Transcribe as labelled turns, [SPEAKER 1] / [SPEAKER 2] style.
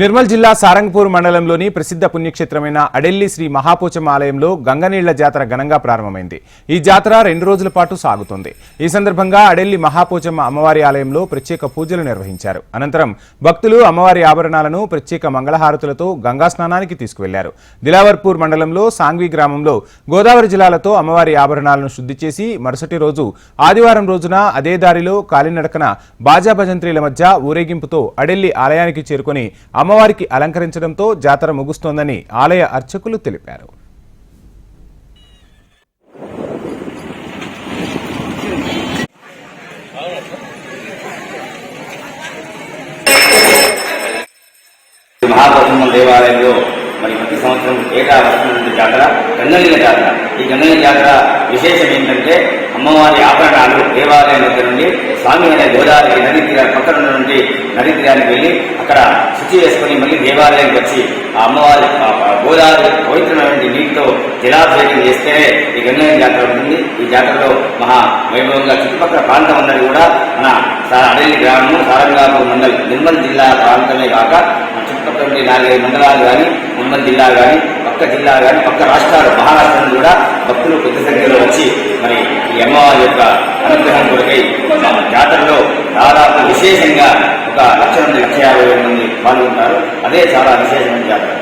[SPEAKER 1] నిర్మల్ జిల్లా సారంగపూర్ మండలంలోని ప్రసిద్ధ పుణ్యక్షేత్రమైన అడెల్లి శ్రీ మహాపోచమ్మ ఆలయంలో గంగనీళ్ళ జాతర ఘనంగా ప్రారంభమైంది. ఈ జాతర రెండు రోజుల పాటు సాగుతుంది. ఈ సందర్భంగా అడెల్లి మహాపోచమ్మ అమ్మవారి ఆలయంలో ప్రత్యేక పూజలు నిర్వహించారు. అనంతరం భక్తులు అమ్మవారి ఆభరణాలను ప్రత్యేక మంగళహారతులతో గంగా స్నానానికి తీసుకువెళ్ళారు. దిలావర్పూర్ మండలంలో సాంగ్వి గ్రామంలో గోదావరి జిల్లాలతో అమ్మవారి ఆభరణాలను శుద్ధి చేసి మరుసటి రోజు ఆదివారం రోజున అదే దారిలో కాలినడకన బాజా భజంత్రీల మధ్య ఊరేగింపుతో అడెల్లి ఆలయానికి చేరుకొని అమ్మవారికి అలంకరించడంతో జాతర ముగుస్తోందని ఆలయ అర్చకులు తెలిపారు.
[SPEAKER 2] మహాప్రసన్న దేవాలయంలో మరి ప్రతి సంవత్సరం ఏటా వస్తున్నటువంటి జాతర గంగనీల జాతర. ఈ గంగనీల జాతర విశేషం ఏంటంటే అమ్మవారి ఆభరణాలు దేవాలయం దగ్గర నుండి స్వామి అనే గోదావరి నది తీరా పక్కన ఉన్నటువంటి నది తీరానికి వెళ్ళి అక్కడ శుచి చేసుకుని మళ్ళీ దేవాలయానికి వచ్చి ఆ అమ్మవారి గోదావరి పవిత్రమైనటువంటి నీటితో జలాభిషేకం చేస్తేనే ఈ గంగనీల జాతర ఉంటుంది. ఈ జాతరలో మహా వైభవంగా చుట్టుపక్కల ప్రాంతం ఉన్నది కూడా మన సా- అడవి గ్రామం సారంగాపూర్ మండల్ నిర్మల్ జిల్లా ప్రాంతమే కాక మన చుట్టుపక్కల ఉండే నాలుగైదు మండలాలు కానీ నిర్మల్ జిల్లా కానీ పక్క జిల్లా కానీ పక్క రాష్ట్రాలు మహారాష్ట్రం కూడా భక్తులు పెద్ద సంఖ్యలో వచ్చి మరి ఈ అమ్మవారి యొక్క అనుగ్రహం కొరకై మన జాతరలో విశేషంగా ఒక లక్ష నుండి లక్ష యాభై మంది పాల్గొంటారు అదే చాలా విశేషమైన జాతర